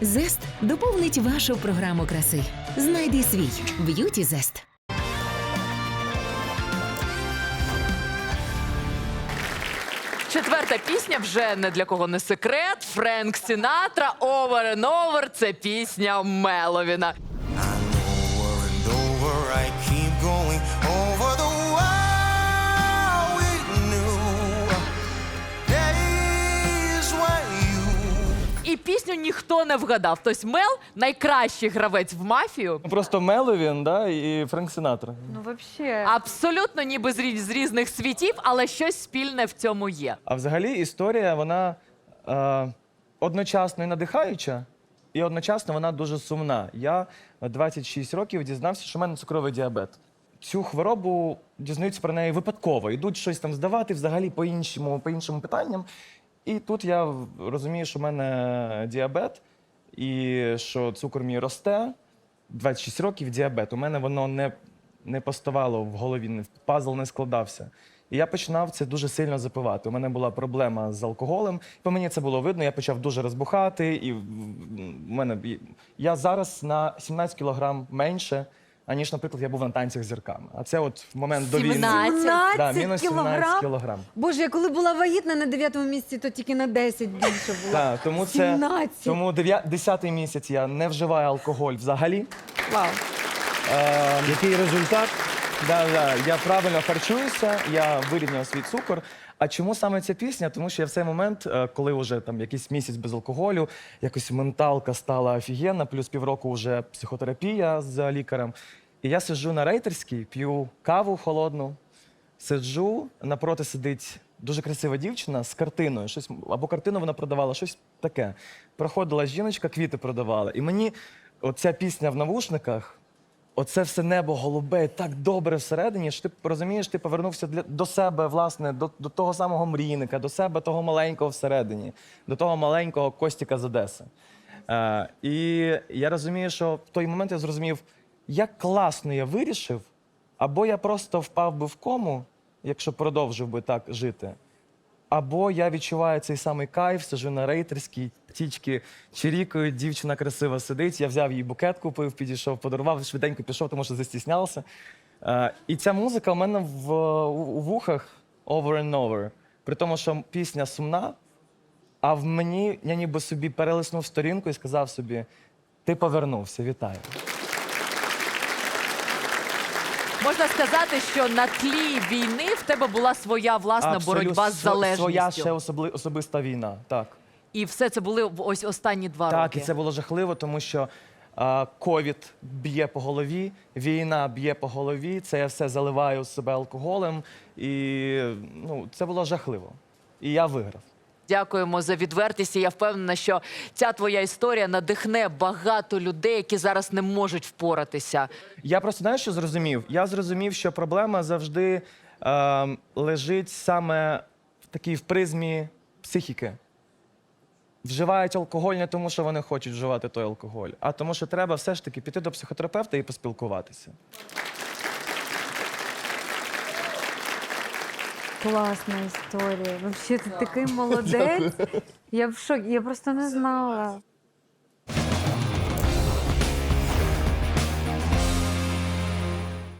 Зест доповнить вашу програму краси. Знайди свій б'юті зест. Четверта пісня вже не для кого не секрет. Френк Сінатра Over and Over – це пісня Меловіна. over and over I keep І пісню ніхто не вгадав. Тобто Мел найкращий гравець в мафію. Просто Меловін, да, і Френк Сінатра. Ну, вообще. Абсолютно ніби з з різних світів, але щось спільне в цьому є. А взагалі історія, вона е, одночасно і надихаюча, і одночасно вона дуже сумна. Я в 26 років дізнався, що в мене цукровий діабет. Цю хворобу дізнаються про неї випадково. Йдуть щось там здавати взагалі по іншому, по іншим питанням. І тут я розумію, що в мене діабет, і що цукор мій росте. 26 років діабет. У мене воно не, не поставало в голові, пазл не складався. І я починав це дуже сильно запивати. У мене була проблема з алкоголем. По мені це було видно. Я почав дуже розбухати. І в мене я зараз на 17 кілограм менше, аніж, наприклад, я був на танцях з зірками. А це от в момент до війни. 17? Да, мінус 17 кілограм? Боже, я коли була вагітна на 9 місяці, то тільки на 10 більше було. Так, тому це 17. тому 10 місяць я не вживаю алкоголь взагалі. Вау. Який результат? Да, да, я правильно харчуюся, я вирівняв свій цукор. А чому саме ця пісня? Тому що я в цей момент, е, коли вже там якийсь місяць без алкоголю, якось менталка стала офігенна, плюс півроку вже психотерапія з лікарем. І я сиджу на рейтерській, п'ю каву холодну, сиджу, напроти сидить дуже красива дівчина з картиною. Щось, або картину вона продавала, щось таке. Проходила жіночка, квіти продавала. І мені оця пісня в навушниках. Оце все небо голубе, так добре всередині, що ти розумієш, ти повернувся для, до себе, власне, до, до того самого мрійника, до себе того маленького всередині, до того маленького Костіка з Одеси. Е, і я розумію, що в той момент я зрозумів, як класно я вирішив, або я просто впав би в кому, якщо продовжив би так жити. Або я відчуваю цей самий кайф, сижу на рейтерській, птічки чирікають, дівчина красива сидить. Я взяв їй букет, купив, підійшов, подарував, швиденько пішов, тому що застіснявся. Е, і ця музика в мене в, у, у вухах over and over. При тому, що пісня сумна, а в мені я ніби собі перелиснув сторінку і сказав собі: ти повернувся, вітаю. Можна сказати, що на тлі війни в тебе була своя власна Абсолютно боротьба з сво- залежністю. Своя ще особли, особиста війна. Так. І все це були в- ось останні два Так, роки. і це було жахливо, тому що а, ковід б'є по голові, війна б'є по голові. Це я все заливаю себе алкоголем, і ну, це було жахливо. І я виграв. Дякуємо за відвертість. І я впевнена, що ця твоя історія надихне багато людей, які зараз не можуть впоратися. Я просто знаєш, що зрозумів? Я зрозумів, що проблема завжди е, лежить саме в такій в призмі психіки. Вживають алкоголь не тому, що вони хочуть вживати той алкоголь, а тому, що треба все ж таки піти до психотерапевта і поспілкуватися. Класна історія. Взагалі, ти такий молодець. Я в шокі, я просто не знала.